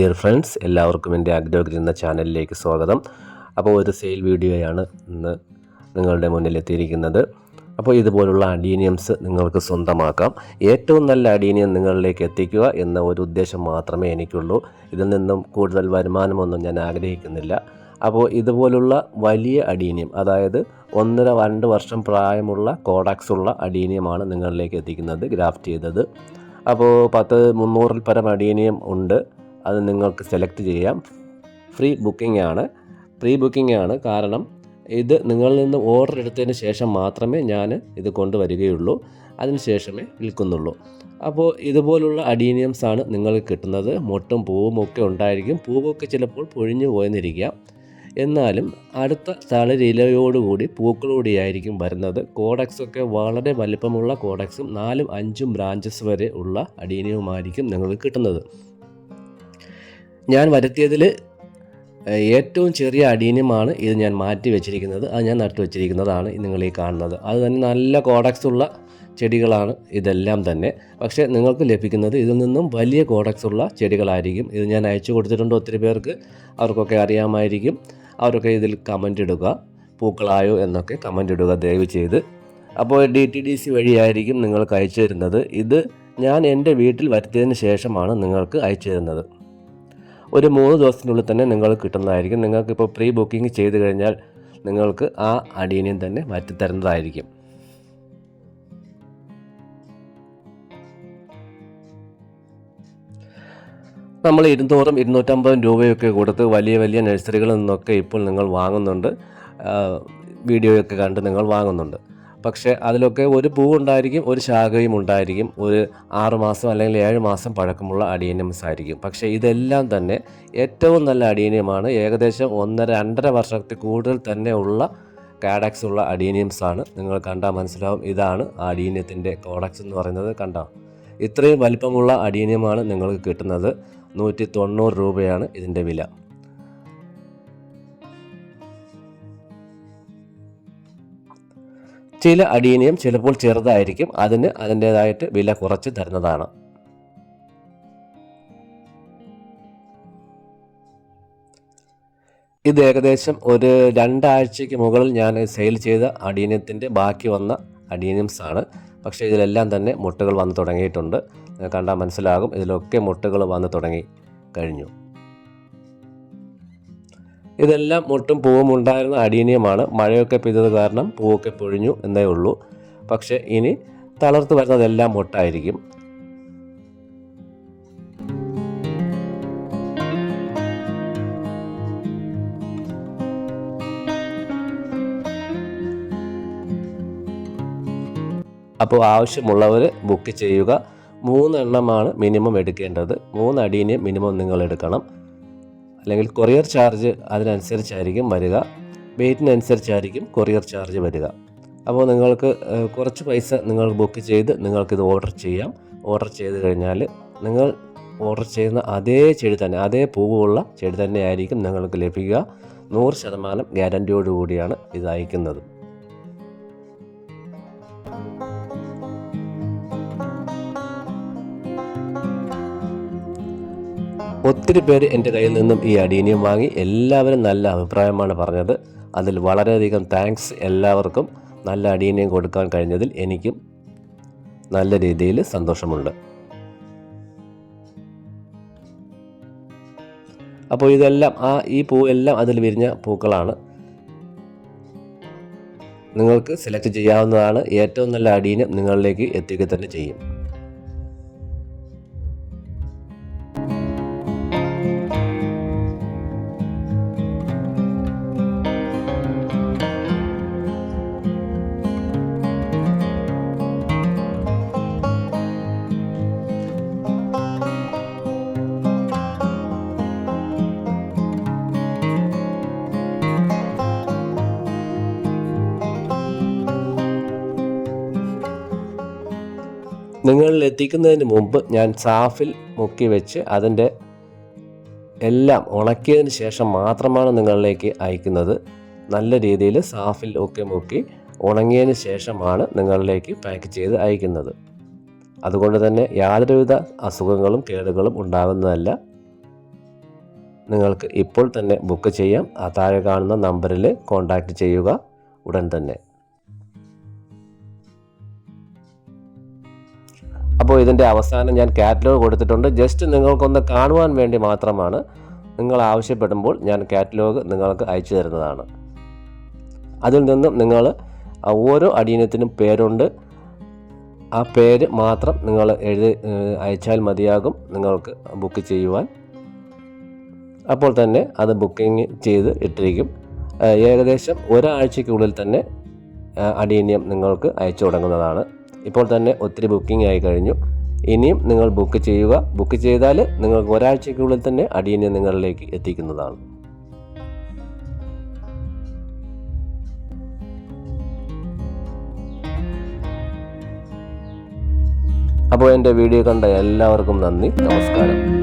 Dear friends എല്ലാവർക്കും എന്റെ അഗ്രോഗ്രി എന്ന ചാനലിലേക്ക് സ്വാഗതം. അപ്പോൾ ഒരു സെയിൽ വീഡിയോയാണ് ഇന്ന് നിങ്ങളുടെ മുന്നിൽ എത്തിയിരിക്കുന്നത്. അപ്പോൾ ഇതുപോലുള്ള അഡീനിയംസ് നിങ്ങൾക്ക് സ്വന്തമാക്കാം. ഏറ്റവും നല്ല അഡീനിയം നിങ്ങളിലേക്ക് എത്തിക്കുക എന്ന ഒരു ഉദ്ദേശം മാത്രമേ എനിക്കുള്ളൂ. ഇതിൽ നിന്നും കൂടുതൽ വരുമാനമൊന്നും ഞാൻ ആഗ്രഹിക്കുന്നില്ല. അപ്പോൾ ഇതുപോലുള്ള വലിയ അഡീനിയം അതായത് ഒന്നര രണ്ട് വർഷം പ്രായമുള്ള കോഡാക്സ് ഉള്ള അഡീനിയമാണ് നിങ്ങളിലേക്ക് എത്തിക്കുന്നത് ഗ്രാഫ്റ്റ് ചെയ്തത്. അപ്പോൾ പത്ത് മുന്നൂറിൽ പരം അഡീനിയം ഉണ്ട്. അത് നിങ്ങൾക്ക് സെലക്ട് ചെയ്യാം. ഫ്രീ ബുക്കിംഗ് ആണ്. പ്രീ ബുക്കിംഗ് ആണ്. കാരണം ഇത് നിങ്ങളിൽ നിന്ന് ഓർഡർ എടുത്തതിന് ശേഷം മാത്രമേ ഞാൻ ഇത് കൊണ്ടുവരികയുള്ളൂ. അതിന് ശേഷമേ വിൽക്കുന്നുള്ളൂ. അപ്പോൾ ഇതുപോലുള്ള അഡീനിയംസ് ആണ് നിങ്ങൾക്ക് കിട്ടുന്നത്. മൊട്ടും പൂവും ഒക്കെ ഉണ്ടായിരിക്കും. പൂവൊക്കെ ചിലപ്പോൾ പൊഴിഞ്ഞു പോയെന്നിരിക്കാം. എന്നാലും അടുത്ത തളരിലയോടുകൂടി പൂക്കളോടെയായിരിക്കും വരുന്നത്. കോഡക്സൊക്കെ വളരെ വലിപ്പമുള്ള കോഡക്സും നാലും അഞ്ചും ബ്രാഞ്ചസ് വരെ ഉള്ള അഡീനിയവുമായിരിക്കും നിങ്ങൾക്ക് കിട്ടുന്നത്. ഞാൻ വരുത്തിയതിൽ ഏറ്റവും ചെറിയ അടീനിയമാണ് ഇത് ഞാൻ മാറ്റി വെച്ചിരിക്കുന്നത്. അത് ഞാൻ നട്ടു വെച്ചിരിക്കുന്നതാണ് നിങ്ങൾ ഈ കാണുന്നത്. അത് തന്നെ നല്ല കോഡക്സ് ഉള്ള ചെടികളാണ് ഇതെല്ലാം തന്നെ. പക്ഷേ നിങ്ങൾക്ക് ലഭിക്കുന്നത് ഇതിൽ നിന്നും വലിയ കോഡക്സ് ഉള്ള ചെടികളായിരിക്കും. ഇത് ഞാൻ അയച്ചു കൊടുത്തിട്ടുണ്ട് ഒത്തിരി പേർക്ക്. അവർക്കൊക്കെ അറിയാമായിരിക്കും. അവരൊക്കെ ഇതിൽ കമന്റ് ഇടുക. പൂക്കളായോ എന്നൊക്കെ കമന്റ് ഇടുക ദയവ് ചെയ്ത്. അപ്പോൾ ഡി ടി ഡി സി വഴിയായിരിക്കും നിങ്ങൾക്ക് അയച്ചു തരുന്നത്. ഇത് ഞാൻ എന്റെ വീട്ടിൽ വരുത്തിയതിന് ശേഷമാണ് നിങ്ങൾക്ക് അയച്ചു തരുന്നത്. ഒരു മൂന്ന് ദിവസത്തിനുള്ളിൽ തന്നെ നിങ്ങൾക്ക് കിട്ടുന്നതായിരിക്കും. നിങ്ങൾക്കിപ്പോൾ പ്രീ ബുക്കിംഗ് ചെയ്ത് കഴിഞ്ഞാൽ നിങ്ങൾക്ക് ആ അടിയനെയും തന്നെ മാറ്റിത്തരുന്നതായിരിക്കും. നമ്മൾ ഇരുന്നൂറും ഇരുന്നൂറ്റമ്പതും രൂപയൊക്കെ കൊടുത്ത് വലിയ വലിയ നഴ്സറികളിൽ നിന്നൊക്കെ ഇപ്പോൾ നിങ്ങൾ വാങ്ങുന്നുണ്ട്. വീഡിയോയൊക്കെ കണ്ട് നിങ്ങൾ വാങ്ങുന്നുണ്ട്. പക്ഷേ അതിലൊക്കെ ഒരു പൂവുണ്ടായിരിക്കും ഒരു ശാഖയും ഉണ്ടായിരിക്കും. ഒരു ആറുമാസം അല്ലെങ്കിൽ ഏഴ് മാസം പഴക്കമുള്ള അടിയനിയംസ് ആയിരിക്കും. പക്ഷേ ഇതെല്ലാം തന്നെ ഏറ്റവും നല്ല അടിയനിയമാണ് ഏകദേശം ഒന്നര രണ്ടര വർഷത്തിൽ കൂടുതൽ തന്നെ ഉള്ള കാഡക്സ് ഉള്ള അഡീനിയംസ് ആണ്. നിങ്ങൾ കണ്ടാൽ മനസ്സിലാവും ഇതാണ് അഡീനിയത്തിന്റെ കോഡക്സ് എന്ന് പറയുന്നത്. കണ്ടാൽ ഇത്രയും വലിപ്പമുള്ള അഡീനിയമാണ് നിങ്ങൾക്ക് കിട്ടുന്നത്. നൂറ്റി തൊണ്ണൂറ് രൂപയാണ് ഇതിന്റെ വില. ചില അടീനിയം ചിലപ്പോൾ ചെറുതായിരിക്കും. അതിന് അതിന്റേതായിട്ട് വില കുറച്ച് തരുന്നതാണ്. ഇത് ഏകദേശം ഒരു രണ്ടാഴ്ചയ്ക്ക് മുകളിൽ ഞാൻ സെയിൽ ചെയ്ത അടീനിയത്തിന്റെ ബാക്കി വന്ന അടീനിയംസ് ആണ്. പക്ഷേ ഇതിലെല്ലാം തന്നെ മുട്ടകൾ വന്ന് തുടങ്ങിയിട്ടുണ്ട്. കണ്ടാൽ മനസ്സിലാകും ഇതിലൊക്കെ മുട്ടകൾ വന്ന് തുടങ്ങി കഴിഞ്ഞു. ഇതെല്ലാം മുട്ടും പൂവും ഉണ്ടായിരുന്ന അടീനിയമാണ് മഴയൊക്കെ പെയ്തത് കാരണം പൂവൊക്കെ പൊഴിഞ്ഞു എന്നേ ഉള്ളൂ. പക്ഷേ ഇനി തളർത്ത് വരുന്നതെല്ലാം മുട്ടായിരിക്കും അപ്പോൾ ആവശ്യമുള്ളവർ ബുക്ക് ചെയ്യുക. മൂന്നെണ്ണമാണ് മിനിമം എടുക്കേണ്ടത്. മൂന്ന് അടീനെ മിനിമം നിങ്ങൾ എടുക്കണം അല്ലെങ്കിൽ കൊറിയർ ചാർജ് അതിനനുസരിച്ചായിരിക്കും വരിക. വെയിറ്റിനനുസരിച്ചായിരിക്കും കൊറിയർ ചാർജ് വരിക. അപ്പോൾ നിങ്ങൾക്ക് കുറച്ച് പൈസ നിങ്ങൾ ബുക്ക് ചെയ്ത് നിങ്ങൾക്കിത് ഓർഡർ ചെയ്യാം. ഓർഡർ ചെയ്ത് കഴിഞ്ഞാൽ നിങ്ങൾ ഓർഡർ ചെയ്യുന്ന അതേ ചെടി തന്നെ അതേ പൂവുള്ള ചെടി തന്നെയായിരിക്കും നിങ്ങൾക്ക് ലഭിക്കുക. നൂറ് ശതമാനം ഗ്യാരന്റിയോടുകൂടിയാണ് ഇത് അയക്കുന്നത്. ഒത്തിരി പേര് എന്റെ കയ്യിൽ നിന്നും ഈ അടീനിയം വാങ്ങി എല്ലാവരും നല്ല അഭിപ്രായമാണ് പറഞ്ഞത്. അതിൽ വളരെയധികം താങ്ക്സ് എല്ലാവർക്കും നല്ല അടീനിയം കൊടുക്കാൻ കഴിഞ്ഞതിൽ എനിക്കും നല്ല രീതിയിൽ സന്തോഷമുണ്ട്. അപ്പോൾ ഇതെല്ലാം ആ ഈ പൂ എല്ലാം അതിൽ വിരിഞ്ഞ പൂക്കളാണ്. നിങ്ങൾക്ക് സെലക്ട് ചെയ്യാവുന്നതാണ്. ഏറ്റവും നല്ല അടീനം നിങ്ങളിലേക്ക് എത്തിക്കുക തന്നെ ചെയ്യും. നിങ്ങളിൽ എത്തിക്കുന്നതിന് മുമ്പ് ഞാൻ സാഫിൽ മുക്കി വെച്ച് അതിന്റെ എല്ലാം ഉണക്കിയതിന് ശേഷം മാത്രമാണ് നിങ്ങളിലേക്ക് അയക്കുന്നത്. നല്ല രീതിയിൽ സാഫിൽ ഒക്കെ മുക്കി ഉണങ്ങിയതിന് ശേഷമാണ് നിങ്ങളിലേക്ക് പാക്ക് ചെയ്ത് അയക്കുന്നത്. അതുകൊണ്ട് തന്നെ യാതൊരുവിധ അസുഖങ്ങളും കേടുകളും ഉണ്ടാകുന്നതല്ല. നിങ്ങൾക്ക് ഇപ്പോൾ തന്നെ ബുക്ക് ചെയ്യാം. ആ താഴെ കാണുന്ന നമ്പറിൽ കോൺടാക്റ്റ് ചെയ്യുക. ഉടൻ തന്നെ. അപ്പോൾ ഇതിന്റെ അവസാനം ഞാൻ കാറ്റലോഗ് കൊടുത്തിട്ടുണ്ട്. ജസ്റ്റ് നിങ്ങൾക്കൊന്ന് കാണുവാൻ വേണ്ടി മാത്രമാണ്. നിങ്ങൾ ആവശ്യപ്പെടുമ്പോൾ ഞാൻ കാറ്റലോഗ് നിങ്ങൾക്ക് അയച്ചു തരുന്നതാണ്. അതിൽ നിന്നും നിങ്ങൾ ഓരോ അടിയനത്തിനും പേരുണ്ട്. ആ പേര് മാത്രം നിങ്ങൾ എഴുതി അയച്ചാൽ മതിയാകും നിങ്ങൾക്ക് ബുക്ക് ചെയ്യുവാൻ. അപ്പോൾ തന്നെ അത് ബുക്കിംഗ് ചെയ്ത് ഇട്ടിരിക്കും. ഏകദേശം ഒരാഴ്ചയ്ക്കുള്ളിൽ തന്നെ അടിയന്യം നിങ്ങൾക്ക് അയച്ചു തുടങ്ങുന്നതാണ്. ഇപ്പോൾ തന്നെ ഒത്തിരി ബുക്കിംഗ് ആയി കഴിഞ്ഞു. ഇനിയും നിങ്ങൾ ബുക്ക് ചെയ്യുക. ബുക്ക് ചെയ്താൽ നിങ്ങൾക്ക് ഒരാഴ്ചയ്ക്കുള്ളിൽ തന്നെ അടിയനെ നിങ്ങളിലേക്ക് എത്തിക്കുന്നതാണ്. അപ്പോൾ എന്റെ വീഡിയോ കണ്ട എല്ലാവർക്കും നന്ദി. നമസ്കാരം.